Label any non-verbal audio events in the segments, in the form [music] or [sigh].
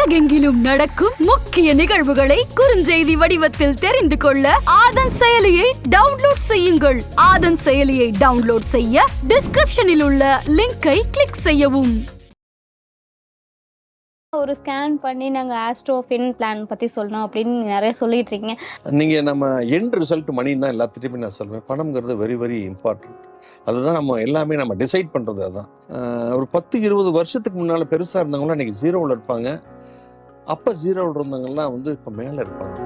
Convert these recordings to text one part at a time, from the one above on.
உலகெங்கிலும் நடக்கும் முக்கிய நிகழ்வுகளை குறுஞ்செய்தி வடிவத்தில் தெரிந்து கொள்ள ஆதன் செயலியை டவுன்லோட் செய்யுங்கள். ஆதன் செயலியை டவுன்லோட் செய்ய டிஸ்கிரிப்ஷனில் உள்ள லிங்கை கிளிக் செய்யவும். ஒரு ஸ்கேன் பண்ணி நாங்கள் ஆஸ்ட்ரோஃபின் பிளான் பற்றி சொல்லணும் அப்படின்னு நிறைய சொல்லிட்டு இருக்கீங்க நீங்கள் நம்ம எண்ட் ரிசல்ட் மணி தான் எல்லாத்துட்டையுமே நான் சொல்லுவேன் பணம்ங்கிறது வெரி வெரி இம்பார்ட்டன்ட் அதுதான் நம்ம எல்லாமே நம்ம டிசைட் பண்ணுறது அதுதான் ஒரு பத்து இருபது வருஷத்துக்கு முன்னால் பெருசாக இருந்தவங்களாம் இன்னைக்கு ஜீரோவில் இருப்பாங்க. அப்போ ஜீரோவில் இருந்தவங்கலாம் வந்து இப்போ மேலே இருப்பாங்க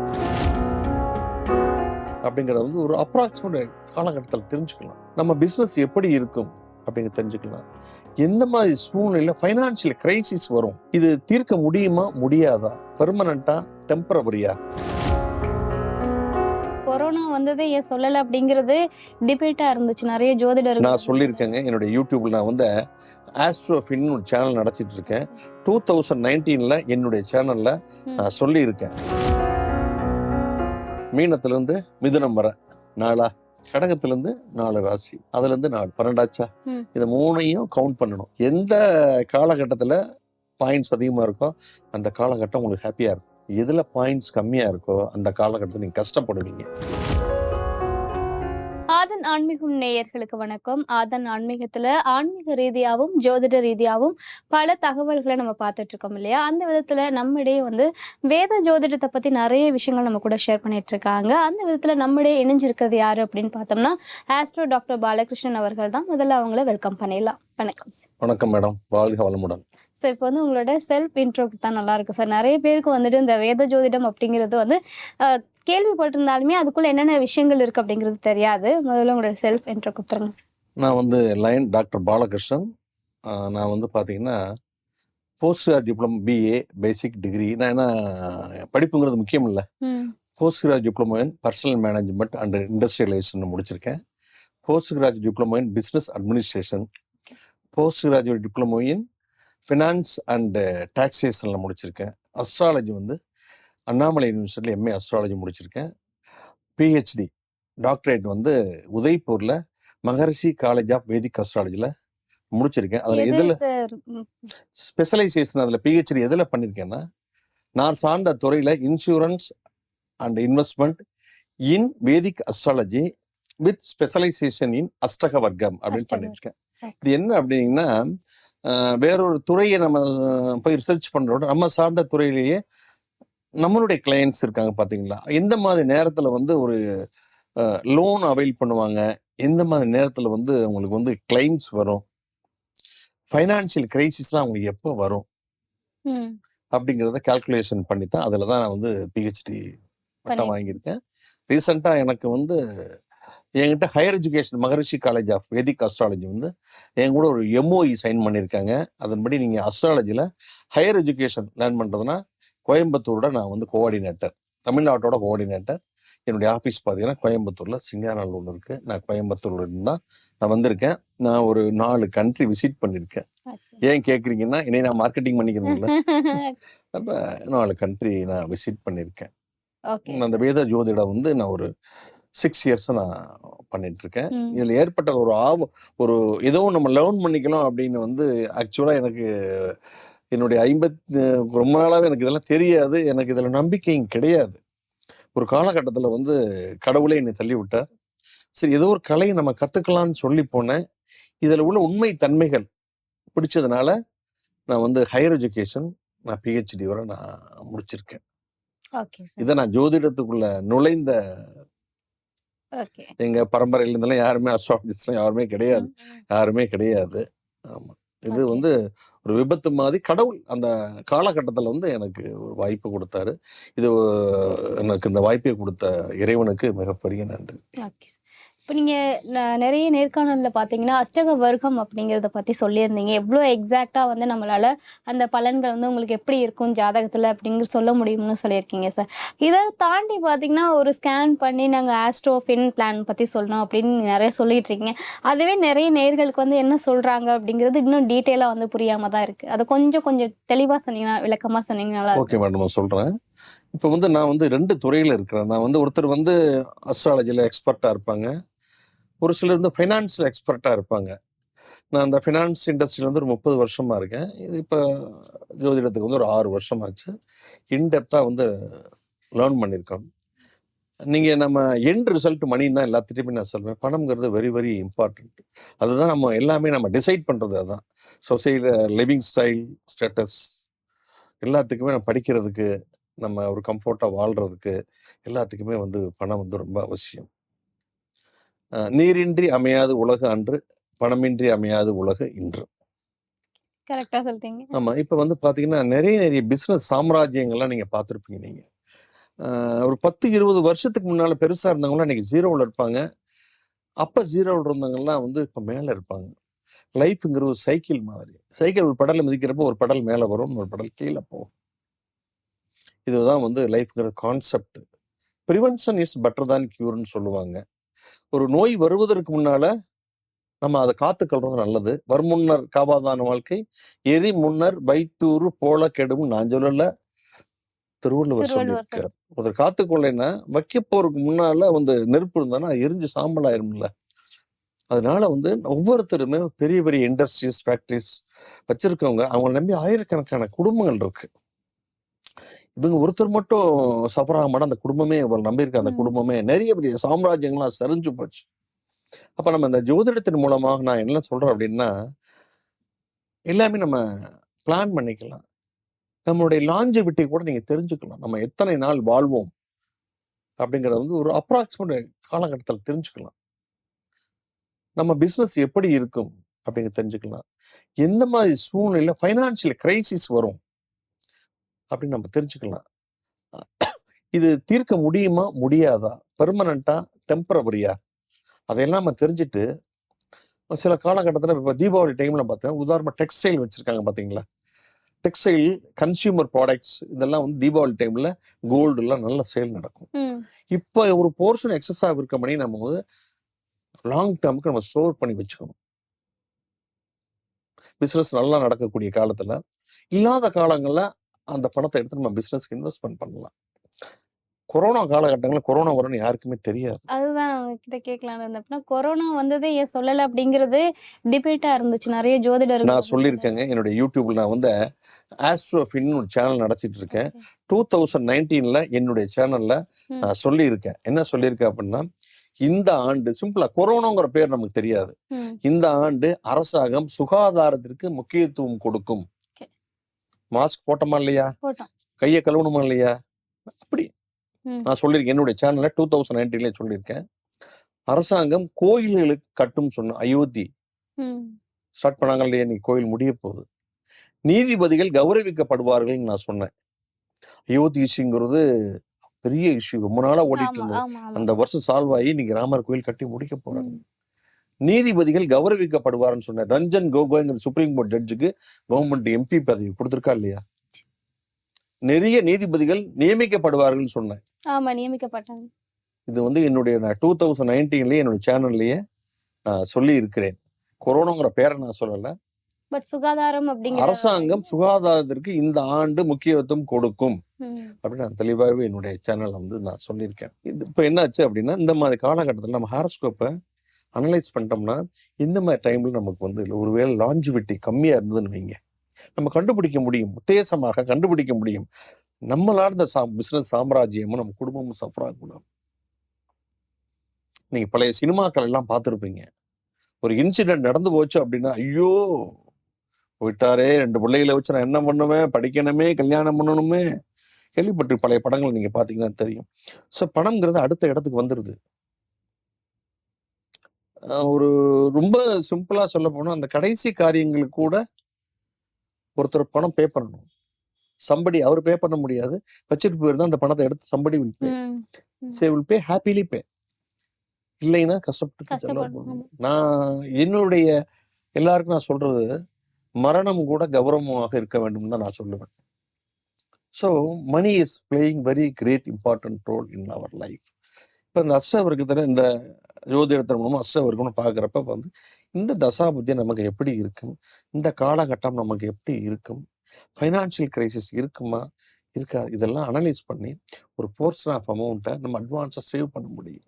அப்படிங்கிறத வந்து ஒரு அப்ராக்சிமேட் காலகட்டத்தில் தெரிஞ்சுக்கலாம். நம்ம பிஸ்னஸ் எப்படி இருக்கும் அப்படிங்கிறத தெரிஞ்சுக்கலாம். எந்த மாதிரி சூழ்நிலையில் ஃபைனான்சியல் கிரைசிஸ் வரும்? இது தீர்க்க முடியுமா முடியாதா? பெர்மனண்டா டெம்பரவரியா கொரோனா வந்ததே ஏன் சொல்லலை அப்படிங்கிறது டிபேட்டாக இருந்துச்சு. நிறைய ஜோதிடர்கள் நான் சொல்லியிருக்கேங்க. என்னுடைய யூடியூப்ல நான் வந்து ஆஸ்ட்ரோஃபின் ஒரு சேனல் நடத்திட்டு இருக்கேன் டூ தௌசண்ட் நைன்டீன்ல என்னுடைய சேனல்ல. நான் சொல்லியிருக்கேன். மீனத்திலிருந்து மிதுனம் வர நாளா கடகத்திலிருந்து நாலு ராசி அதுல இருந்து நாலு. பன்னெண்டாச்சா. இதை மூணையும் கவுண்ட் பண்ணணும். எந்த காலகட்டத்துல பாயிண்ட்ஸ் அதிகமா இருக்கோ அந்த காலகட்டம் உங்களுக்கு ஹாப்பியா இருக்கும். எதுல பாயிண்ட்ஸ் கம்மியா இருக்கோ அந்த காலகட்டத்தில் நீங்க கஷ்டப்படுவீங்க. ஆதன் ஆன்மீகம் நேயர்களுக்கு வணக்கம். ஆதன் ஆன்மீகத்துல ஆன்மீக ரீதியாகவும் ஜோதிட ரீதியாகவும் பல தகவல்களை நம்ம பார்த்துட்டு இருக்கோம் இல்லையா? அந்த விதத்துல நம்மிடையே வந்து வேத ஜோதிடத்தை பத்தி நிறைய விஷயங்கள் நம்ம கூட ஷேர் பண்ணிட்டு இருக்காங்க அந்த விதத்துல நம்மிடையே இணைஞ்சிருக்கிறது யாரு அப்படின்னு பார்த்தோம்னா ஆஸ்ட்ரோ டாக்டர் பாலகிருஷ்ணன் அவர்கள் தான். முதல்ல அவங்கள வெல்கம் பண்ணிடலாம். வணக்கம் வணக்கம் மேடம் வாழ்க வளமுடன். சார் இப்போ வந்து உங்களோட செல்ஃப் இன்ட்ரோ தான் நல்லா இருக்கு சார் நிறைய பேருக்கு வந்துட்டு இந்த வேத ஜோதிடம் அப்படிங்கிறது வந்து கேள்விப்பட்டிருந்தாலுமே அதுக்குள்ள என்னென்ன விஷயங்கள் இருக்கு அப்படிங்கிறது தெரியாது. முதல்ல உங்களோட செல்ஃப் இன்ட்ரோ கொடுத்துருங்க நான் வந்து லைன் டாக்டர் பாலகிருஷ்ணன். நான் வந்து பார்த்தீங்கன்னா post grad diploma BA basic degree நான் என்ன படிப்புங்கிறது முக்கியம் இல்லை post grad diploma in personnel management and industrialisation முடிச்சிருக்கேன். Post grad diploma in business administration post graduate diploma in finance and டாக்ஸேஷனில் முடிச்சிருக்கேன். அஸ்ட்ராலஜி வந்து அண்ணாமலை யூனிவர்சிட்டியில் எம்ஏ அஸ்ட்ராலஜி முடிச்சிருக்கேன். பிஹெச்டி டாக்டரேட் வந்து உதய்பூரில் மகரிஷி காலேஜ் ஆஃப் வேதிக் அஸ்ட்ராலஜியில் முடிச்சிருக்கேன். அதில் எது எதில் ஸ்பெஷலைசேஷன் அதில் பிஹெச்டி எதில் பண்ணியிருக்கேன்னா நான் சார்ந்த துறையில் insurance and investment in vedic astrology with specialisation in அஷ்டக வர்க்கம் அப்படின்னு பண்ணியிருக்கேன் இது என்ன அப்படின்னா வேறொரு துறையை நம்ம போய் ரிசர்ச் பண்ணுறோட நம்ம சார்ந்த துறையிலேயே நம்மளுடைய கிளையண்ட்ஸ் இருக்காங்க பார்த்தீங்களா? எந்த மாதிரி நேரத்தில் வந்து ஒரு லோன் அவைல் பண்ணுவாங்க? எந்த மாதிரி நேரத்தில் வந்து அவங்களுக்கு வந்து கிளைம்ஸ் வரும்? ஃபைனான்சியல் கிரைசிஸ்லாம் அவங்களுக்கு எப்போ வரும்? அப்படிங்கிறத கால்குலேஷன் பண்ணி தான் அதில் தான் நான் வந்து பிஹெச்டி பட்டம் வாங்கியிருக்கேன். ரீசெண்டாக எனக்கு வந்து என்கிட்ட higher education Maharishi college of vedic astrology வந்து என் கூட ஒரு எம்ஓஇ சைன் பண்ணியிருக்காங்க. அதன்படி நீங்கள் அஸ்ட்ராலஜியில் ஹையர் எஜுகேஷன் லேர்ன் பண்ணுறதுனா கோயம்புத்தூரோட நான் வந்து கோஆர்டினேட்டர் தமிழ்நாட்டோட கோஆர்டினேட்டர் என்னுடைய ஆஃபீஸ் பார்த்தீங்கன்னா கோயம்புத்தூரில் சிங்காரநல்லூர் இருக்குது நான் கோயம்புத்தூர்ல இருந்து தான் நான் வந்திருக்கேன். நான் ஒரு நாலு கண்ட்ரி விசிட் பண்ணியிருக்கேன் ஏன் கேட்குறீங்கன்னா என்னை நான் மார்க்கெட்டிங் பண்ணிக்கிறேன்ல [laughs] அப்போ நாலு கண்ட்ரி நான் விசிட் பண்ணியிருக்கேன் அந்த வேத ஜோதிடம் வந்து நான் ஒரு சிக்ஸ் இயர்ஸ் நான் பண்ணிட்டு இருக்கேன். இதில் ஏற்பட்ட ஒரு ஆப ஒரு ஏதோ நம்ம லேர்ன் பண்ணிக்கலாம் அப்படின்னு வந்து ஆக்சுவலாக எனக்கு என்னுடைய ஐம்பத்தி ரொம்ப நாளாகவே எனக்கு இதெல்லாம் தெரியாது. எனக்கு இதில் நம்பிக்கையும் கிடையாது. ஒரு காலகட்டத்தில் வந்து கடவுளே என்னை தள்ளி விட்டார் சரி ஏதோ ஒரு கலையை நம்ம கற்றுக்கலாம்னு சொல்லி போனேன். இதில் உள்ள உண்மை தன்மைகள் பிடிச்சதுனால நான் வந்து ஹையர் எஜுகேஷன் நான் பிஹெச்டி வரை நான் முடிச்சிருக்கேன். இதை நான் ஜோதிடத்துக்குள்ள நுழைந்த எங்க பரம்பரையில இருந்தெல்லாம் யாருமே அஸ்ட்ராலஜிஸ்ட்லாம் யாருமே கிடையாது. யாருமே கிடையாது. ஆமா. இது. வந்து ஒரு விபத்து மாதிரி கடவுள் அந்த காலகட்டத்தில் வந்து எனக்கு ஒரு வாய்ப்பு கொடுத்தாரு. இது எனக்கு இந்த வாய்ப்பை கொடுத்த இறைவனுக்கு மிகப்பெரிய நன்றி. இப்போ நீங்க ந- நிறைய நேர்காணல்ல பாத்தீங்கன்னா அஷ்டக வர்க்கம் அப்படிங்கறத பத்தி சொல்லியிருந்தீங்க. எவ்வளோ எக்ஸாக்டா வந்து நம்மளால அந்த பலன்கள் வந்து உங்களுக்கு எப்படி இருக்கும் ஜாதகத்துல அப்படிங்கிற சொல்ல முடியும்னு சொல்லியிருக்கீங்க சார் இதை தாண்டி பாத்தீங்கன்னா ஒரு ஸ்கேன் பண்ணி நாங்க ஆஸ்ட்ரோஃபின் பிளான் பத்தி சொல்லணும் அப்படின்னு நிறைய சொல்லிட்டு இருக்கீங்க அதுவே நிறைய நேர்களுக்கு வந்து என்ன சொல்றாங்க அப்படிங்கிறது இன்னும் டீட்டெயிலா வந்து புரியாம தான் இருக்கு. அதை கொஞ்சம் கொஞ்சம் தெளிவா சொன்னீங்கன்னா விளக்கமா சொன்னீங்கன்னா. ஓகே மேடம் நான் சொல்றேன். இப்போ வந்து நான் வந்து ரெண்டு துறையில இருக்கிறேன். நான் வந்து ஒருத்தர் வந்து அஸ்ட்ராலஜியில் எக்ஸ்பர்ட்டா இருப்பாங்க. ஒரு சிலர் வந்து ஃபைனான்ஸில் எக்ஸ்பர்ட்டாக இருப்பாங்க. நான் அந்த ஃபினான்ஸ் இண்டஸ்ட்ரியில் வந்து ஒரு முப்பது வருஷமாக இருக்கேன். இது இப்போ ஜோதிடத்துக்கு வந்து ஒரு ஆறு வருஷம் ஆச்சு இன்டெப்த்தாக வந்து லேர்ன் பண்ணியிருக்கோம் நீங்கள் நம்ம எண்ட் ரிசல்ட் மணின்னு தான் எல்லாத்துட்டையுமே நான் சொல்வேன் பணம்ங்கிறது வெரி வெரி இம்பார்ட்டண்ட் அதுதான் நம்ம எல்லாமே நம்ம டிசைட் பண்ணுறது அதுதான் சொசைட்டியில் லிவிங் ஸ்டைல் ஸ்டேட்டஸ் எல்லாத்துக்குமே நம்ம படிக்கிறதுக்கு நம்ம ஒரு கம்ஃபர்ட்டாக வாழ்கிறதுக்கு எல்லாத்துக்குமே வந்து பணம் வந்து ரொம்ப அவசியம். நீரின்றி அமையாது உலகு அன்று பணமின்றி அமையாது உலகு இன்று. கரெக்டா சொல்லிட்டீங்க ஆமா இப்ப வந்து பாத்தீங்கன்னா நிறைய நிறைய பிசினஸ் சாம்ராஜ்யங்கள்லாம் நீங்க பார்த்துருப்பீங்க நீங்க. ஒரு பத்து இருபது வருஷத்துக்கு முன்னால பெருசா இருந்தவங்களாம் இன்னைக்கு ஜீரோவில் இருப்பாங்க. அப்ப ஜீரோவில் இருந்தவங்கலாம் வந்து இப்ப மேல இருப்பாங்க. லைஃப்ங்கிற ஒரு சைக்கிள் மாதிரி. சைக்கிள் ஒரு படலை மிதிக்கிறப்போ ஒரு படல் மேல வரும் ஒரு படல் கீழே போகும். இதுதான் வந்து லைஃப்ங்கிற கான்செப்ட் ப்ரிவென்ஷன் இஸ் பெட்டர் தான் கியூர்னு சொல்லுவாங்க. ஒரு நோய் வருவதற்கு முன்னால நம்ம அதை காத்துக்கொள்றது நல்லது. வருமுன்னர் காவாதான வாழ்க்கை எரி முன்னர் வைத்தூறு போல கெடும் நான் சொல்லல. திருவள்ளுவர் திருவள்ளுவர் சொல்லியிருக்கார். ஒருத்தர் காத்துக்கொள்ளைன்னா வைக்க போறதுக்கு முன்னால வந்து நெருப்பு இருந்தானா எரிஞ்சு சாம்பல் ஆயிரும்ல. அதனால வந்து ஒவ்வொருத்தருமே பெரிய பெரிய இண்டஸ்ட்ரீஸ் ஃபேக்டரிஸ் வச்சிருக்கவங்க அவங்கள நம்பி ஆயிரக்கணக்கான குடும்பங்கள் இருக்கு. இவங்க ஒருத்தர் மட்டும் சஃபர் ஆக மாட்டா அந்த குடும்பமே அவரை நம்பியிருக்க அந்த. குடும்பமே. நிறைய பெரிய சாம்ராஜ்யங்கள்லாம் சரிஞ்சு போச்சு. அப்ப நம்ம இந்த ஜோதிடத்தின் மூலமாக நான் என்ன சொல்றேன் அப்படின்னா எல்லாமே நம்ம பிளான் பண்ணிக்கலாம். நம்மளுடைய லாஞ்சிவிட்டி கூட நீங்க தெரிஞ்சுக்கலாம். நம்ம எத்தனை நாள் வாழ்வோம் அப்படிங்கறத வந்து ஒரு அப்ராக்சிமேட் காலகட்டத்தில் தெரிஞ்சுக்கலாம். நம்ம பிசினஸ் எப்படி இருக்கும் அப்படிங்க தெரிஞ்சுக்கலாம். எந்த மாதிரி சூழ்நிலை ஃபைனான்சியல் கிரைசிஸ் வரும்? அப்படின்னு நம்ம தெரிஞ்சுக்கலாம். இது தீர்க்க முடியுமா? முடியாதா? பெர்மனண்டா டெம்பரவரியா அதையெல்லாம் நம்ம தெரிஞ்சுட்டு சில காலகட்டத்தில் இப்போ தீபாவளி டைம்ல பார்த்தேன் உதாரணமாக டெக்ஸ்டைல் வச்சிருக்காங்க பார்த்தீங்களா? டெக்ஸ்டைல் கன்சியூமர் ப்ராடக்ட்ஸ் இதெல்லாம் வந்து தீபாவளி டைம்ல கோல்டு எல்லாம் நல்ல சேல் நடக்கும். இப்போ ஒரு போர்ஷன் எக்ஸஸாக இருக்க பண்ணி நம்ம வந்து லாங் டேர்முக்கு நம்ம ஸ்டோர் பண்ணி வச்சுக்கணும். பிசினஸ் நல்லா நடக்கக்கூடிய காலத்துல இல்லாத காலங்கள்ல அந்த பணத்தை எடுத்து நம்ம பிசினஸ்க்கு இன்வெஸ்ட்மெண்ட் பண்ணலாம். கொரோனா காலகட்டங்களில் கொரோனா வரும்னு யாருக்குமே தெரியாது. அதுதான் உங்ககிட்ட கேட்கலான்னு இருந்தேன். கொரோனா வந்ததே ஏன் சொல்லல அப்படிங்கிறது டிபேட்டா இருந்துச்சு. நிறைய ஜோதிடர்கள் நான் சொல்லியிருக்கேங்க. என்னுடைய யூடியூப்ல நான் வந்து ஆஸ்ட்ரோஃபின் ஒரு சேனல் நடத்திட்டு இருக்கேன். டூ தௌசண்ட் நைன்டீன்ல என்னுடைய சேனல்ல. நான் சொல்லியிருக்கேன். என்ன சொல்லியிருக்கேன் அப்படின்னா இந்த ஆண்டு சிம்பிளா கொரோனாங்கிற பேர் நமக்கு தெரியாது. இந்த ஆண்டு அரசாங்கம் சுகாதாரத்திற்கு முக்கியத்துவம் கொடுக்கும். மாஸ்க் போட்டோமா இல்லையா? கையை கழுவணுமா இல்லையா? அப்படி. நான் சொல்லியிருக்கேன். என்னுடைய சேனல்ல டூ தௌசண்ட் நைன்டீன்ல சொல்லியிருக்கேன். அரசாங்கம் கோயில்களுக்கு கட்டும் சொன்ன அயோத்தி. ஸ்டார்ட் பண்ணாங்க இல்லையா? நீ கோயில் முடிய போகுது. நீதிபதிகள் கௌரவிக்கப்படுவார்கள்னு நான் சொன்னேன். அயோத்தி இஷ்யூங்கிறது பெரிய இஷ்யூ ரொம்ப நாளா ஓடிட்டு இருந்தது. அந்த வருஷம் சால்வ் ஆகி இன்னைக்கு ராமர் கோயில் கட்டி முடிக்க போறாங்க. நீதிபதிகள் கௌரவிக்கப்படுவார்னு சொன்னேன். ரஞ்சன் கோகோய்ங்கிற சுப்ரீம் கோர்ட் ஜட்ஜுக்கு கவர்மெண்ட் எம்பி பதவி கொடுத்துருக்கா இல்லையா? நிறைய நீதிபதிகள் நியமிக்கப்படுவார்கள்னு சொன்னேன். ஆமா நியமிக்கப்பட்டாங்க. இது வந்து என்னுடைய நான் டூ தௌசண்ட் நைன்டீன்லயே என்னுடைய சேனல்லையே நான் சொல்லி இருக்கிறேன் கொரோனாங்கிற பேரை நான் சொல்லல. பட் சுகாதாரம் அப்படிங்கிற அரசாங்கம் சுகாதாரத்திற்கு இந்த ஆண்டு முக்கியத்துவம் கொடுக்கும். அப்படின்னு நான் தெளிவாகவே என்னுடைய சேனல்ல வந்து நான் சொல்லியிருக்கேன். இது இப்போ என்னாச்சு அப்படின்னா இந்த மாதிரி காலகட்டத்தில் நம்ம ஹாரஸ்கோப்பை அனலைஸ் பண்ணிட்டோம்னா இந்த மாதிரி டைமில் நமக்கு வந்து ஒருவேளை லாஞ்சிவிட்டி கம்மியாக இருந்ததுன்னு வைங்க. நம்ம கண்டுபிடிக்க முடியும். உத்தேசமாக கண்டுபிடிக்க முடியும். நம்மளால இந்த சா பிஸ்னஸ் சாம்ராஜ்யமும் நம்ம குடும்பமும் சஃபர் ஆகக்கூடாது. நீங்கள் பழைய சினிமாக்கள் எல்லாம் பார்த்துருப்பீங்க. ஒரு இன்சிடென்ட் நடந்து போச்சு அப்படின்னா ஐயோ! போயிட்டாரே ரெண்டு பிள்ளைகளை வச்சு நான் என்ன பண்ணுவேன்? படிக்கணுமே கல்யாணம் பண்ணணுமே? கேள்விப்பட்டு பழைய படங்கள் நீங்கள் பார்த்தீங்கன்னா தெரியும். ஸோ பணம்ங்கிறது அடுத்த இடத்துக்கு வந்துடுது ஒரு ரொம்ப சிம்பிளா சொல்ல போனா அந்த கடைசி காரியங்களுக்கு கூட ஒருத்தர் பணம் பே பண்ணணும். சம்படி அவர் பே பண்ண முடியாது. வச்சுட்டு போயிருந்தா அந்த பணத்தை எடுத்து somebody will pay say will pay happily pay இல்லைன்னா கஷ்டப்பட்டு செலவு. நான் என்னுடைய எல்லாருக்கும் நான் சொல்றது மரணம் கூட கௌரவமாக இருக்க வேண்டும் தான் நான் சொல்லுவேன். So money is playing very great important role in our life இப்போ இந்த அஷ்டவர்க்கத்தில் இந்த ஜோதிடத்தின் மூலமா அஷ்டவர்க்கம்னு பார்க்குறப்ப வந்து இந்த தசாபுத்தி நமக்கு எப்படி இருக்கும்? இந்த காலகட்டம் நமக்கு எப்படி இருக்கும்? ஃபைனான்சியல் கிரைசிஸ் இருக்குமா? இருக்காது இதெல்லாம் அனலைஸ் பண்ணி ஒரு போர்ஷன் ஆஃப் அமௌண்ட்டை நம்ம அட்வான்ஸாக சேவ் பண்ண முடியும்.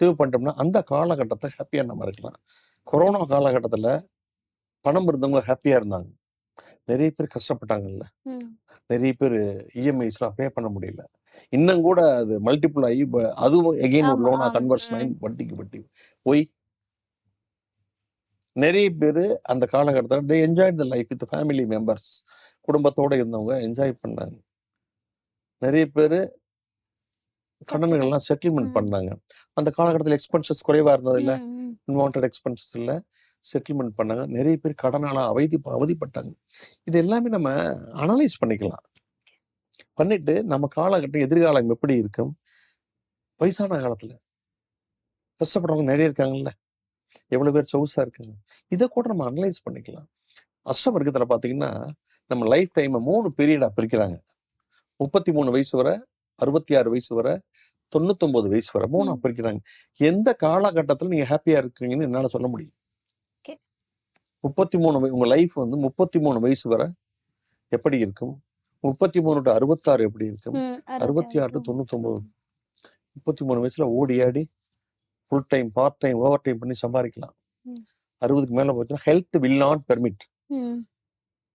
சேவ் பண்ணிட்டோம்னா அந்த காலகட்டத்தை ஹாப்பியாக நம்ம இருக்கலாம். கொரோனா காலகட்டத்துல பணம் இருந்தவங்க ஹாப்பியா இருந்தாங்க. நிறைய பேர் கஷ்டப்பட்டாங்கல்ல. நிறைய பேர் இஎம்ஐஸ்லாம் பே பண்ண முடியல. இன்னும் கூட அது மல்டிபிள் ஆகி அதுவும் எகெயின் ஒரு லோனா. கன்வர்ஷன் ஆகி. வட்டிக்கு வட்டி போய் நிறைய பேர் அந்த காலகட்டத்தில் they enjoy the life with family members குடும்பத்தோட இருந்தவங்க என்ஜாய் பண்ணாங்க. நிறைய பேர் கடன்கள்லாம் செட்டில்மெண்ட். பண்ணாங்க. அந்த காலகட்டத்தில் எக்ஸ்பென்சஸ் குறைவா இருந்தது இல்ல. அன்வான்ட் எக்ஸ்பென்சஸ் இல்லை. செட்டில்மெண்ட் பண்ணாங்க. நிறைய பேர் கடனால அவதி அவதிப்பட்டாங்க. இது எல்லாமே நம்ம அனலைஸ் பண்ணிக்கலாம். பண்ணிட்டு நம்ம காலகட்டம் எதிர்காலம் எப்படி இருக்கும்? வயசான காலத்துல. கஷ்டப்படுறவங்க நிறைய இருக்காங்கல்ல. எவ்வளவு பேர் சொகுசா இருக்காங்க. இதை கூட நம்ம அனலைஸ் பண்ணிக்கலாம். அஷ்ட வர்க்கத்துல பாத்தீங்கன்னா நம்ம லைஃப் டைமை மூணு பீரியடா பிரிக்கிறாங்க. முப்பத்தி மூணு வயசு வரை அறுபத்தி ஆறு வயசு வரை தொண்ணூத்தொன்பது வயசு வரை மூணா. பிரிக்கிறாங்க. எந்த காலகட்டத்துல நீங்க ஹாப்பியா இருக்கீங்கன்னு என்னால சொல்ல முடியும். முப்பத்தி மூணு உங்க லைஃப் வந்து முப்பத்தி மூணு வயசு வரை எப்படி இருக்கும்? முப்பத்தி மூணு டு அறுபத்தாறு எப்படி இருக்கும் அறுபத்தி ஆறு டு ம். தொண்ணூத்தொன்பது முப்பத்தி மூணு வயசுல ஓடி ஆடி full time part time overtime பண்ணி சம்பாதிக்கலாம். அறுபதுக்கு மேல போச்சுன்னா health will not permit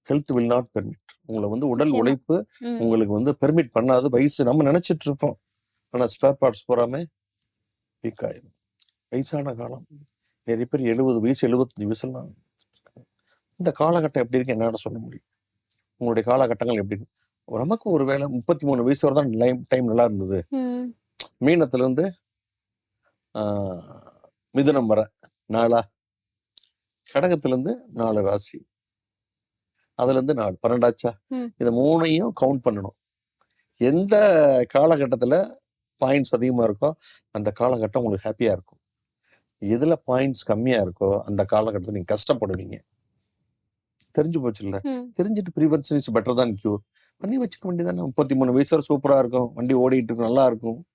health will not permit உங்களை வந்து உடல். உழைப்பு. உங்களுக்கு வந்து பெர்மிட் பண்ணாது. வயசு நம்ம நினைச்சிட்டு இருப்போம். ஆனா ஸ்பேர் பார்ட்ஸ் போறாம வீக் ஆயிரும். வயசான காலம். நிறைய பேர் எழுபது வயசு எழுபத்தஞ்சு வயசுலாம் இந்த காலகட்டம் எப்படி இருக்கு? என்னால சொல்ல முடியும். உங்களுடைய காலகட்டங்கள் எப்படி? நமக்கு ஒரு வேளை முப்பத்தி மூணு வயசு வரை தான் டைம் நல்லா இருந்தது. மீனத்துல இருந்து ஆஹ், மிதுனம் வர நாலா கடகத்துல இருந்து நாலு ராசி. அதுல இருந்து நாலு. பன்னெண்டாச்சா? ம். இந்த மூணையும் கவுண்ட் பண்ணணும். எந்த காலகட்டத்துல பாயிண்ட்ஸ் அதிகமா இருக்கோ அந்த காலகட்டம் உங்களுக்கு ஹாப்பியா இருக்கும். எதுல பாயிண்ட்ஸ் கம்மியா இருக்கோ அந்த காலகட்டத்தில் நீங்க கஷ்டப்படுவீங்க. தெரிஞ்சு போச்சுல்ல. தெரிஞ்சுட்டு ப்ரிவென்ஷன் இஸ் பெட்டர் தான் கியூர் பண்ணி வச்சுக்க வேண்டியதானே முப்பத்தி மூணு வயசு வரை சூப்பரா இருக்கும். வண்டி ஓடிட்டு இருக்கும் நல்லா இருக்கும்.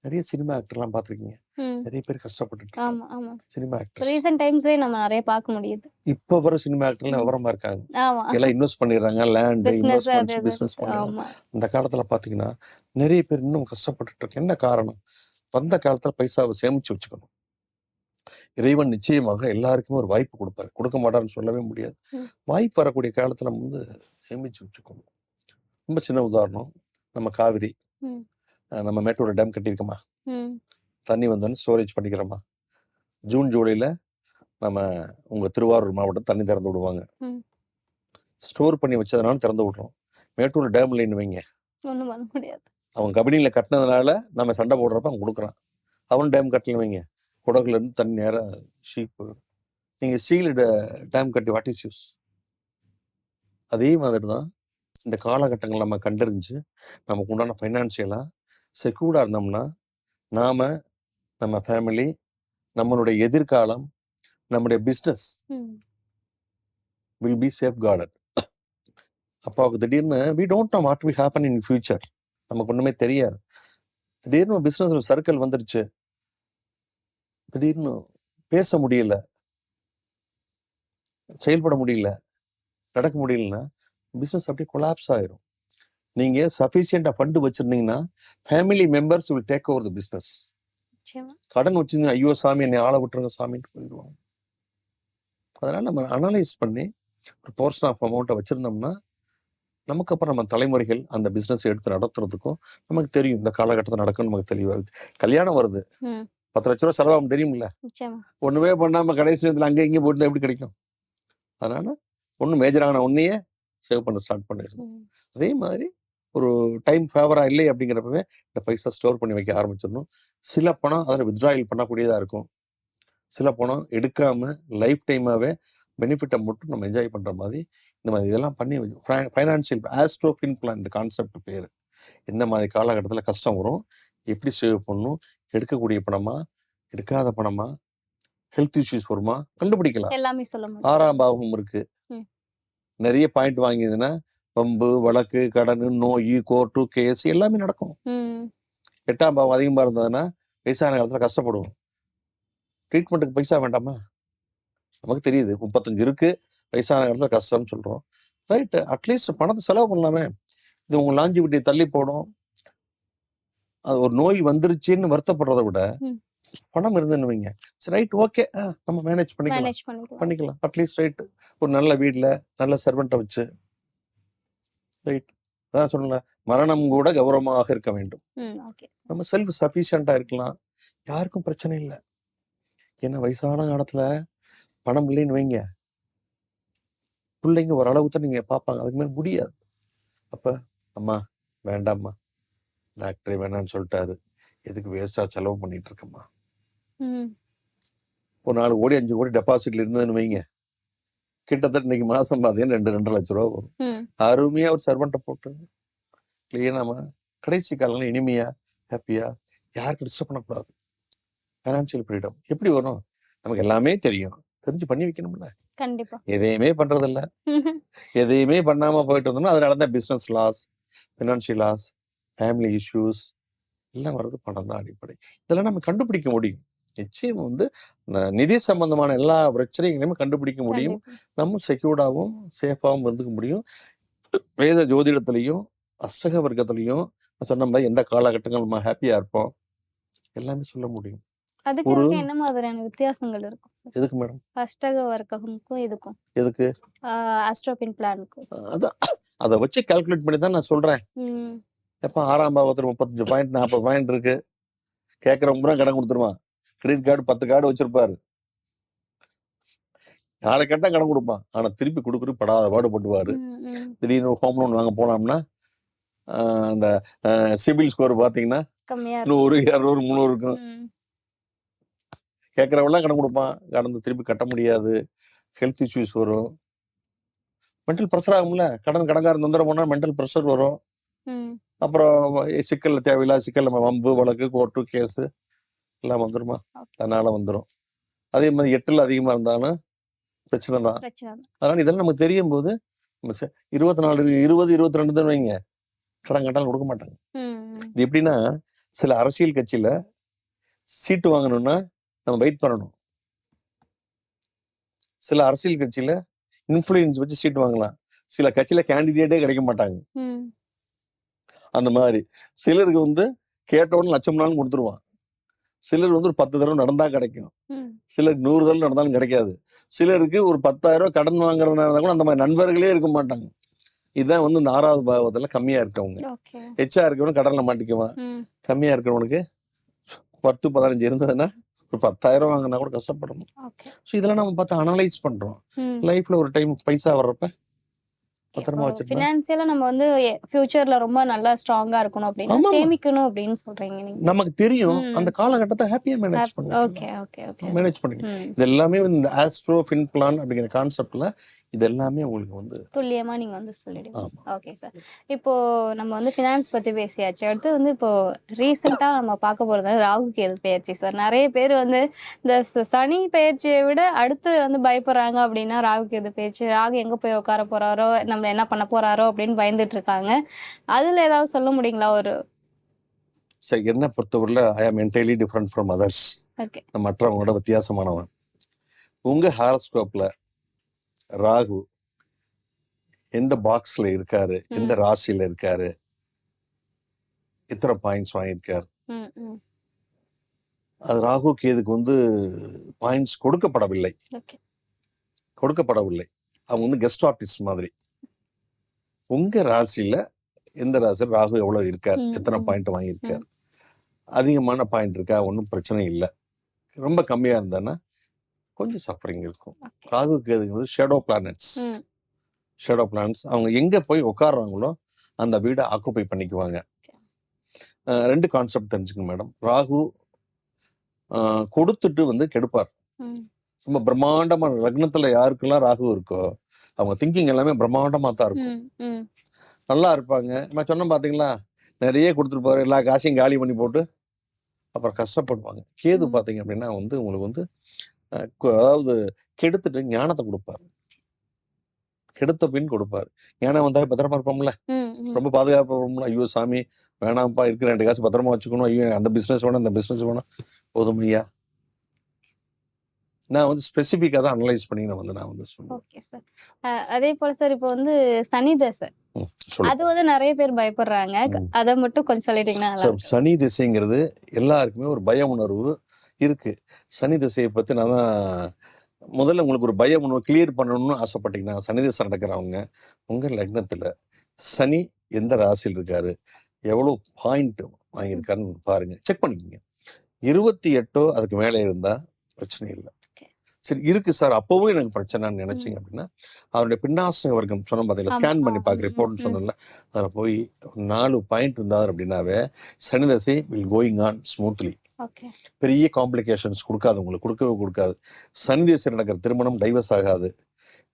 நிறைய சினிமா ஆக்டர்லாம் பார்த்திருக்கீங்க. ம். நிறைய பேர் ஆமா சினிமா ஆக்டர் ரீசெண்ட் டைம்ஸ்லயே நம்ம நிறைய பார்க்க முடியுது. இப்ப வர சினிமா ஆக்டர்லாம் விவரமா இருக்காங்க. எல்லாம் இன்வெஸ்ட் பண்ணிடுறாங்க. Land investments business. பண்ணுறாங்க அந்த காலத்துல பாத்தீங்கன்னா நிறைய பேர் இன்னும் கஷ்டப்பட்டுட்டு இருக்கு என்ன காரணம்? வந்த காலத்துல பைசாவை சேமிச்சு வச்சுக்கணும். இறைவன் நிச்சயமாக எல்லாருக்குமே ஒரு வாய்ப்பு கொடுப்பாரு. கொடுக்க மாட்டாருன்னு சொல்லவே முடியாது. வாய்ப்பு வரக்கூடிய காலத்துல நம்ம வந்து சேமிச்சு வச்சுக்கணும். ரொம்ப சின்ன உதாரணம். நம்ம காவிரி. நம்ம மேட்டூர் டேம் கட்டியிருக்கோமா. தண்ணி வந்தோன்னு ஸ்டோரேஜ் பண்ணிக்கிறோமா? ஜூன் ஜூலைல நம்ம உங்க திருவாரூர் மாவட்டம் தண்ணி திறந்து விடுவாங்க. ஸ்டோர் பண்ணி வச்சதுனால திறந்து விடுறோம். மேட்டூர் டேம்ல வைங்க. ஒண்ணும் பண்ண முடியாது. அவன் கபினியில் கட்டினதுனால நம்ம சண்டை போடுறப்ப அவன் கொடுக்குறான். அவன் டேம் கட்டல வைங்க. குடகுல இருந்து தண்ணி நேரம் ஷீப்பு நீங்க சீல்டு டேம் கட்டி வாட் இஸ் யூஸ் அதே மாதிரி தான் இந்த காலகட்டங்கள் நம்ம கண்டறிஞ்சு நமக்கு உண்டான ஃபைனான்சியலாக செக்யூர்டாக இருந்தோம்னா நாம நம்ம ஃபேமிலி நம்மளுடைய எதிர்காலம் நம்முடைய business. Will be safe garden அப்பாவுக்கு திடீர்னு we don't know what will happen in future நமக்கு ஒண்ணுமே தெரியாது. திடீர்னு பிசினஸ் சர்க்கிள் வந்துருச்சு. திடீர்னு பேச முடியல செயல்பட முடியல நடக்க முடியலன்னா பிசினஸ் அப்படியே கொலாப்ஸ் ஆயிரும். நீங்க சஃபிஷியண்டா ஃபண்டு வச்சிருந்தீங்கன்னா family members will take over the நிச்சயமா. கடன் வச்சிருந்தீங்க ஐயோ சாமி என்னை ஆள விட்டுருங்க சாமின்ட்டு போயிடுவாங்க. அதனால நம்ம அனலைஸ் பண்ணி ஒரு போர்ஷன் ஆஃப் அமௌண்ட்டை வச்சிருந்தோம்னா நமக்கு அப்புறம் நம்ம தலைமுறைகள் அந்த பிசினஸ் எடுத்து நடத்துறதுக்கும் நமக்கு தெரியும் இந்த காலகட்டத்தில் நடக்கும் நமக்கு தெளிவாகுது கல்யாணம் வருது. பத்து லட்ச ரூபா செலவாகும் தெரியுமில்ல? நிச்சயமா. ஒண்ணுமே பண்ணாம கடைசி நேரத்தில் அங்கே இங்கேயும் போட்டு எப்படி கிடைக்கும்? அதனால ஒன்றும் மேஜரான ஒன்னையே சேவ் பண்ண ஸ்டார்ட் பண்ணிடணும். ம். அதே மாதிரி ஒரு டைம் ஃபேவரா இல்லை அப்படிங்கிறப்பவே இந்த பைசா ஸ்டோர் பண்ணி வைக்க ஆரம்பிச்சிடணும். சில பணம் அதில் வித்ட்ராயல் பண்ணக்கூடியதா இருக்கும். சில பணம் எடுக்காம லைஃப் டைமாவே பெனிஃபிட்டை மட்டும் நம்ம என்ஜாய் பண்ற மாதிரி இந்த மாதிரி இதெல்லாம் பண்ணி ஃபைனான்சியல் ஆஸ்ட்ரோஃபின் பிளான் இந்த கான்செப்ட் பேர். எந்த மாதிரி காலகட்டத்தில் கஷ்டம் வரும். எப்படி சேவ் பண்ணணும்? எடுக்கக்கூடிய பணமா? எடுக்காத பணமா? ஹெல்த் இஷ்யூஸ் வருமா? கண்டுபிடிக்கலாம். எல்லாமே சொல்ல ஆறாம் பாவம் இருக்கு. நிறைய பாயிண்ட் வாங்கியதுன்னா பம்பு வழக்கு கடன் நோய் கோர்ட்டு கேஸ் எல்லாமே நடக்கும். எட்டாம் பாவம் அதிகமா இருந்ததுன்னா வயசான காலத்துல கஷ்டப்படுவோம். ட்ரீட்மெண்ட்டுக்கு பைசா வேண்டாமா? நமக்கு தெரியுது. முப்பத்தஞ்சு இருக்கு. வயசான காலத்துல கஷ்டம்னு சொல்றோம். ரைட் அட்லீஸ்ட் பணத்தை செலவு பண்ணலாமே. இது உங்க லாஞ்சிவிட்டியை தள்ளி போடும். அது ஒரு நோய் வந்துருச்சுன்னு வருத்தப்படுறதை விட. பணம் இருந்துன்னு வைங்க. சரி ரைட் ஓகே நம்ம மேனேஜ் பண்ணிக்கலாம். பண்ணிக்கலாம். அட்லீஸ்ட் ரைட் ஒரு நல்ல வீட்ல நல்ல சர்வெண்ட்டை வச்சு. ரைட் அதான் சொன்னல மரணம் கூட கௌரவமாக இருக்க வேண்டும். நம்ம செல்ஃப் சஃபிஷியண்டா இருக்கலாம். யாருக்கும் பிரச்சனை இல்லை. ஏன்னா வயசான காலத்துல பணம் இல்லைன்னு வைங்க. பிள்ளைங்க ஓரளவுக்கு தான் நீங்க பார்ப்பாங்க. அதுக்கு மேல முடியாது. அப்ப அம்மா வேண்டாம்மா. டாக்டரே வேணாம்னு சொல்லிட்டாரு. எதுக்கு வேஸ்டா செலவு பண்ணிட்டு இருக்கம்மா? ஒரு நாலு கோடி அஞ்சு கோடி டெபாசிட்ல இருந்ததுன்னு வைங்க. கிட்டத்தட்ட இன்னைக்கு மாசம் பார்த்தீங்கன்னா ரெண்டு ரெண்டு லட்ச ரூபா வரும். அருமையா ஒரு சர்வெண்ட்டை போட்டு. கிளீனாம கடைசி காலங்களில் இனிமையா ஹாப்பியா யாருக்கும் டிஸ்டர்ப் பண்ணக்கூடாது. ஃபைனான்சியல் ஃப்ரீடம் எப்படி வரும்? நமக்கு எல்லாமே தெரியும். தெரிஞ்சு பண்ணி வைக்கணும்ல. கண்டிப்பா. எதையுமே பண்றதில்ல. எதையுமே பண்ணாம போயிட்டு இருந்தோம்னா அதனால தான் business loss financial loss family issues எல்லாம் வர்றது பணம் தான் அடிப்படை. இதெல்லாம் நம்ம கண்டுபிடிக்க முடியும். நிச்சயம் வந்து இந்த நிதி சம்பந்தமான எல்லா பிரச்சனைகளையுமே கண்டுபிடிக்க முடியும். நம்ம செக்யூர்டாகவும் சேஃபாகவும் இருந்துக்க முடியும். வேத ஜோதிடத்திலையும் அஷ்டக வர்க்கத்திலையும் சொன்ன மாதிரி எந்த காலகட்டங்கள் நம்ம ஹாப்பியா இருப்போம்? எல்லாமே சொல்ல முடியும். அதுக்கு என்ன மாதிரியான வித்தியாசங்கள் இருக்கும்? எதுக்கு மேடம்? அஷ்டக வர்க்கமுக்கும் இதுக்கும். எதுக்கு? அஸ்ட்ரோபின் பிளானுக்கும் அதான் அதை வச்சு கால்குலேட் பண்ணி தான் நான் சொல்றேன். எப்ப ஆறாம் பாவத்தில் முப்பத்தஞ்சு பாயிண்ட் நாற்பது பாயிண்ட் இருக்கு. கேட்கறவங்க கடன் கொடுத்துருவான். கிரெடிட் கார்டு பத்து கார்டு வச்சிருப்பாரு. யாரை கேட்டா கடன் கொடுப்பான். ஆனா திருப்பி கொடுக்குறது படாத பாடுபட்டுவாரு. திடீர்னு ஹோம் லோன் வாங்க போனோம்னா அந்த சிபில் ஸ்கோர் இருக்கும் நூறு இரநூறு முந்நூறு இருக்கும். கேட்கறவெல்லாம் கடன் கொடுப்பான். கடந்து திருப்பி கட்ட முடியாது. ஹெல்த் இஷ்யூஸ் வரும். மென்டல் ப்ரெஷர் ஆகும்ல. கடன் கடங்காரன் தொந்தரவு பண்ணா மென்டல் ப்ரெஷர் வரும். அப்புறம் சிக்கல்ல தேவையில்லாத சிக்கல் நம்ம வம்பு வழக்கு கோர்ட்டு கேஸு எல்லாம் வந்துருமா. அதனால வந்துடும் அதே மாதிரி எட்டுல அதிகமா இருந்தாலும் பிரச்சனை தான். அதனால இதெல்லாம் நமக்கு தெரியும் போது இருபத்தி நாலு இருபது இருபத்தி ரெண்டு தான் வைங்க கடன் கட்டாலும் கொடுக்க மாட்டாங்க. இது எப்படின்னா சில அரசியல் கட்சியில சீட்டு வாங்கணும்னா நம்ம வெயிட் பண்ணணும் சில அரசியல் கட்சியில இன்ஃப்ளூயன்ஸ் வச்சு சீட்டு வாங்கலாம் சில கட்சியில கேண்டிடேட்டே கிடைக்க மாட்டாங்க. அந்த மாதிரி. சிலருக்கு வந்து கேட்டவுடனே லட்சம் நாளும் கொடுத்துருவான் சிலர் வந்து ஒரு பத்து தடவை நடந்தா கிடைக்கும். சிலருக்கு நூறு தடவை நடந்தாலும் கிடைக்காது. சிலருக்கு ஒரு பத்தாயிரம் ரூபாய் கடன் வாங்குறதுனா இருந்தா கூட அந்த மாதிரி நண்பர்களே இருக்க மாட்டாங்க. இதுதான் வந்து இந்த ஆறாவது பாவத்துல கம்மியா இருக்கவங்க. எச்சா இருக்கவனும் கடன்ல மாட்டிக்குவான். கம்மியா இருக்கிறவனுக்கு பத்து பதினஞ்சு இருந்ததுன்னா ஒரு பத்தாயிரம் வாங்கினா கூட கஷ்டப்படணும். ஸோ இதெல்லாம் நம்ம பார்த்து அனலைஸ் பண்றோம். லைஃப்ல ஒரு டைம் பைசா வர்றப்ப பத்திரமா வச்சிருந்தா ஃபினான்சியலா நம்ம வந்து ஃபியூச்சர்ல ரொம்ப நல்லா ஸ்ட்ராங்கா இருக்கணும் அப்படின்னா. சேமிக்கணும் அப்படின்னு சொல்றீங்க நீங்க நமக்கு தெரியும். அந்த காலகட்டத்தை ஹாப்பியா மேனேஜ் பண்ணலாம் ஓகே ஓகே ஓகே மேனேஜ் பண்ணிக்கலாம் ம். இது எல்லாமே இந்த ஆஸ்ட்ரோ ஃபின் பிளான் அப்படிங்கிற கான்செப்ட்ல இது எல்லாமே உங்களுக்கு வந்து துல்லியமா நீங்க வந்து சொல்லிடுங்க. ஓகே சார் இப்போ நம்ம வந்து ஃபினான்ஸ் பத்தி பேசியாச்சு. அடுத்து வந்து இப்போ ரீசெண்டா நம்ம பார்க்க போறது ராகு கேது பயிற்சி சார் நிறைய பேர் வந்து இந்த சனி பயிற்சியை விட அடுத்து வந்து பயப்படுறாங்க அப்படின்னா ராகு கேது பயிற்சி ராகு எங்க போய் உட்கார போறாரோ நம்ம என்ன பண்ண போறாரோ அப்படின்னு பயந்துட்டு இருக்காங்க. அதுல ஏதாவது சொல்ல முடியுங்களா ஒரு? சரி என்ன பொறுத்தவரையில I am entirely different from others okay மற்றவங்களோட வித்தியாசமானவன். உங்க ஹாரஸ்கோப்ல ராகு எந்த பாக்ஸ்ல இருக்காரு எந்த ராசியில இருக்காரு எத்தனை பாயிண்ட்ஸ் வாங்கியிருக்காரு? அது ராகு கேதுக்கு வந்து பாயிண்ட்ஸ் கொடுக்கப்படவில்லை. கொடுக்கப்படவில்லை. அவங்க வந்து கெஸ்ட் ஆர்டிஸ்ட் மாதிரி. உங்க ராசியில எந்த ராசியில் ராகு எவ்வளவு இருக்கார்? எத்தனை. பாயிண்ட் வாங்கியிருக்கார்? அதிகமான பாயிண்ட் இருக்கா? ஒன்றும் பிரச்சனை இல்லை. ரொம்ப கம்மியா இருந்தான்னா கொஞ்சம் சஃபரிங் இருக்கும். ராகு கேதுங்கிறது ஷேடோ பிளானட்ஸ் ஷேடோ பிளானட்ஸ் அவங்க எங்க போய் உட்கார்றாங்களோ அந்த வீடை ஆக்குப்பை பண்ணிக்குவாங்க. ரெண்டு கான்செப்ட் தெரிஞ்சுக்கங்க மேடம் ராகு கொடுத்துட்டு வந்து கெடுப்பார். ரொம்ப பிரம்மாண்டமான லக்னத்துல யாருக்கெல்லாம் ராகு இருக்கோ அவங்க திங்கிங் எல்லாமே பிரம்மாண்டமா தான் இருக்கும். நல்லா இருப்பாங்க. நான் சொன்னேன் பாத்தீங்களா? நிறைய கொடுத்துருப்பாரு எல்லா காசையும் காலி பண்ணி போட்டு அப்புறம் கஷ்டப்படுவாங்க. கேது ம். பாத்தீங்க அப்படின்னா வந்து உங்களுக்கு வந்து அதாவது கெடுத்துட்டு ஞானத்தை கொடுப்பாரு. கெடுத்த பின் கொடுப்பாரு. ஞானம் வந்தா பத்திரமா இருப்போம்ல. ரொம்ப பாதுகாப்பு இருப்போம்ல. ஐயோ சாமி வேணாம்ப்பா இருக்கிற ரெண்டு காசு பத்திரமா வச்சுக்கணும். ஐயோ அந்த பிசினஸ் வேணும் அந்த பிசினஸ் வேணும். போதும் ஐயா. நான் வந்து ஸ்பெசிஃபிக்காக தான் அனலைஸ் பண்ணி நான் வந்து நான் வந்து சொல்லுவேன். அதே போல சார் இப்போ வந்து சனி தசை. அது வந்து நிறைய பேர் பயப்படுறாங்க. அத மட்டும் கொஞ்சம் சொல்லிட்டீங்கன்னா. சனி திசைங்கிறது எல்லாருக்குமே ஒரு பய உணர்வு இருக்கு. சனி திசையை பற்றி நான் தான் முதல்ல உங்களுக்கு ஒரு பயம் ஒன்று கிளியர் பண்ணணும்னு ஆசைப்பட்டீங்கன்னா சனி திசை நடக்கிறவங்க உங்கள் லக்னத்தில் சனி எந்த ராசியில் இருக்காரு எவ்வளோ பாயிண்ட் வாங்கியிருக்காருன்னு பாருங்க. செக் பண்ணிக்கோங்க. இருபத்தி எட்டோ அதுக்கு மேலே இருந்தால் பிரச்சனை இல்லை. சரி இருக்கு சார். அப்போவும் எனக்கு பிரச்சனைன்னு நினைச்சீங்க அப்படின்னா அவருடைய பின்னாசக வர்க்கம் சொன்ன பார்த்தீங்களா. ஸ்கேன் பண்ணி பார்க்க ரிப்போர்ட்னு. சொன்னல அதில் போய் நாலு பாயிண்ட் இருந்தார் அப்படின்னாவே சனி தசை வில் கோயிங் ஆன் ஸ்மூத்லி பெரிய காம்ப்ளிகேஷன்ஸ் கொடுக்காது உங்களுக்கு. கொடுக்கவே கொடுக்காது. சனி திசையில் நடக்கிற திருமணம் டைவர்ஸ் ஆகாது.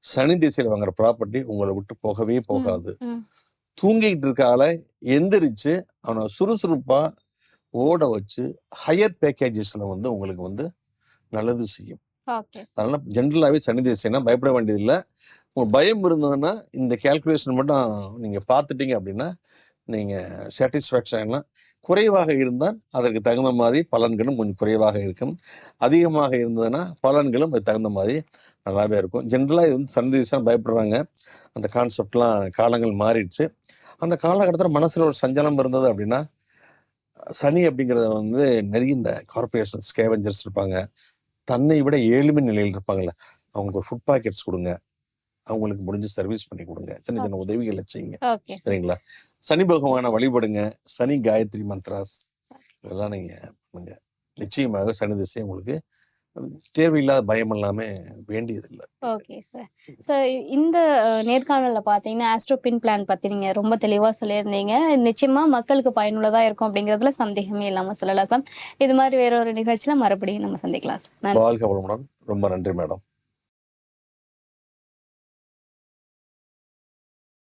சனி திசையில் வாங்குற ப்ராப்பர்ட்டி உங்களை விட்டு போகவே போகாது. தூங்கிக்கிட்டு இருக்க ஆளை எந்திரிச்சு அவனை சுறுசுறுப்பா ஓட வச்சு ஹையர் பேக்கேஜஸ்ல வந்து உங்களுக்கு வந்து நல்லது செய்யும். அதனால ஜென்ரலாகவே சனி திசைனா பயப்பட வேண்டியதில்லை. உங்களுக்கு பயம் இருந்ததுன்னா இந்த கேல்குலேஷன் மட்டும் நீங்க பார்த்துட்டீங்க அப்படின்னா நீங்க சாட்டிஸ்ஃபேக்ஷன்லாம் குறைவாக இருந்தால் அதற்கு தகுந்த மாதிரி பலன்களும் கொஞ்சம் குறைவாக இருக்கும். அதிகமாக இருந்ததுன்னா பலன்களும் அதுக்கு தகுந்த மாதிரி நல்லாவே இருக்கும். ஜென்ரலாக இது வந்து சனி பயப்படுறாங்க. அந்த கான்செப்ட்லாம் காலங்கள் மாறிடுச்சு. அந்த காலகட்டத்தில் மனசில் ஒரு சஞ்சலம் இருந்தது அப்படின்னா சனி அப்படிங்கிறத வந்து நிறைய இந்த கார்பரேஷன் ஸ்கேவெஞ்சர்ஸ் இருப்பாங்க. தன்னை விட ஏழ்மை நிலையில் இருப்பாங்கள்ல அவங்களுக்கு ஒரு ஃபுட் பாக்கெட்ஸ் கொடுங்க. அவங்களுக்கு முடிஞ்ச சர்வீஸ் பண்ணி கொடுங்க. சின்ன சின்ன உதவிகளை செய்யுங்க. சரிங்களா? சனி பகவானை வழிபடுங்க. சனி காயத்ரி மந்த்ராஸ். இதெல்லாம் நீங்க பண்ணுங்க. நிச்சயமாக சனி திசை உங்களுக்கு தேவையில்லாத பயம் எல்லாமே வேண்டியதில்லை. ஓகே சார் சார் இந்த நேர்காணல்ல பாத்தீங்கன்னா ஆஸ்ட்ரோபின் பிளான் பத்தி நீங்க ரொம்ப தெளிவா சொல்லியிருந்தீங்க. நிச்சயமா மக்களுக்கு பயனுள்ளதா இருக்கும் அப்படிங்கறதுல சந்தேகமே இல்லாம சொல்லலாம் சார் இது மாதிரி வேற ஒரு நிகழ்ச்சியில மறுபடியும் நம்ம சந்திக்கலாம் சார் வாழ்க வளமுடன். ரொம்ப நன்றி மேடம்